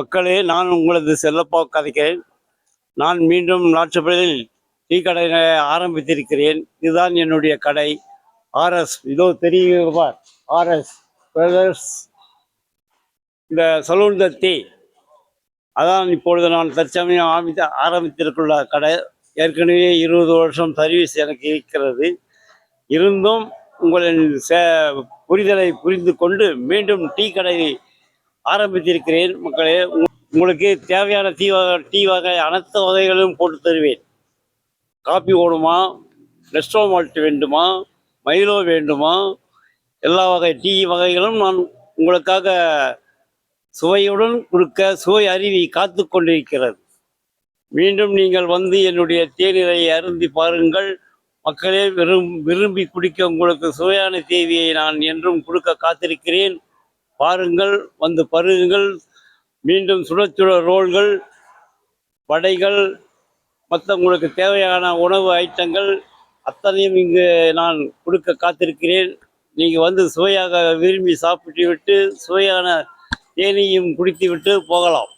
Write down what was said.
மக்களே நான் உங்களது செல்லப்பா கதைக்கிறேன். நான் மீண்டும் லாட்சப்படியில் டீ கடையை ஆரம்பித்திருக்கிறேன். இதுதான் என்னுடைய கடை. ஆர்எஸ் இதோ தெரியுமா ஆர்எஸ் பிரதர்ஸ் இந்த சலூன் த டீ. அதான் இப்பொழுது நான் தற்சமயம் ஆரம்பித்து ஆரம்பித்திருக்குள்ள கடை. ஏற்கனவே இருபது வருஷம் சர்வீஸ் எனக்கு இருக்கிறது. இருந்தும் உங்களின் சே புரிதலை புரிந்து கொண்டு மீண்டும் டீ கடை ஆரம்பித்திருக்கிறேன். மக்களே உங்களுக்கு தேவையான டீ வகை டீ வகை அனைத்து வகைகளும் போட்டு தருவேன். காப்பி ஓடுமா நெஸ்டோ மால்ட் வேண்டுமா? மைலோ வேண்டுமா? எல்லா வகை டீ வகைகளும் நான் உங்களுக்காக சுவையுடன் கொடுக்க சுவை அருவி காத்து கொண்டிருக்கிறது. மீண்டும் நீங்கள் வந்து என்னுடைய தேநீரை அருந்தி பாருங்கள். மக்களே விரும் விரும்பி குடிக்க உங்களுக்கு சுவையான தேவியை நான் என்றும் கொடுக்க காத்திருக்கிறேன். பாருங்கள் வந்து பருகுங்கள் மீண்டும் சுடச்சுட ரோல்கள் வடைகள் மற்ற உங்களுக்கு தேவையான உணவு ஐட்டங்கள் அத்தனையும் இங்கு நான் கொடுக்க காத்திருக்கிறேன். நீங்கள் வந்து சுவையாக விரும்பி சாப்பிட்டு விட்டு சுவையான தேனியும் குடித்து விட்டு போகலாம்.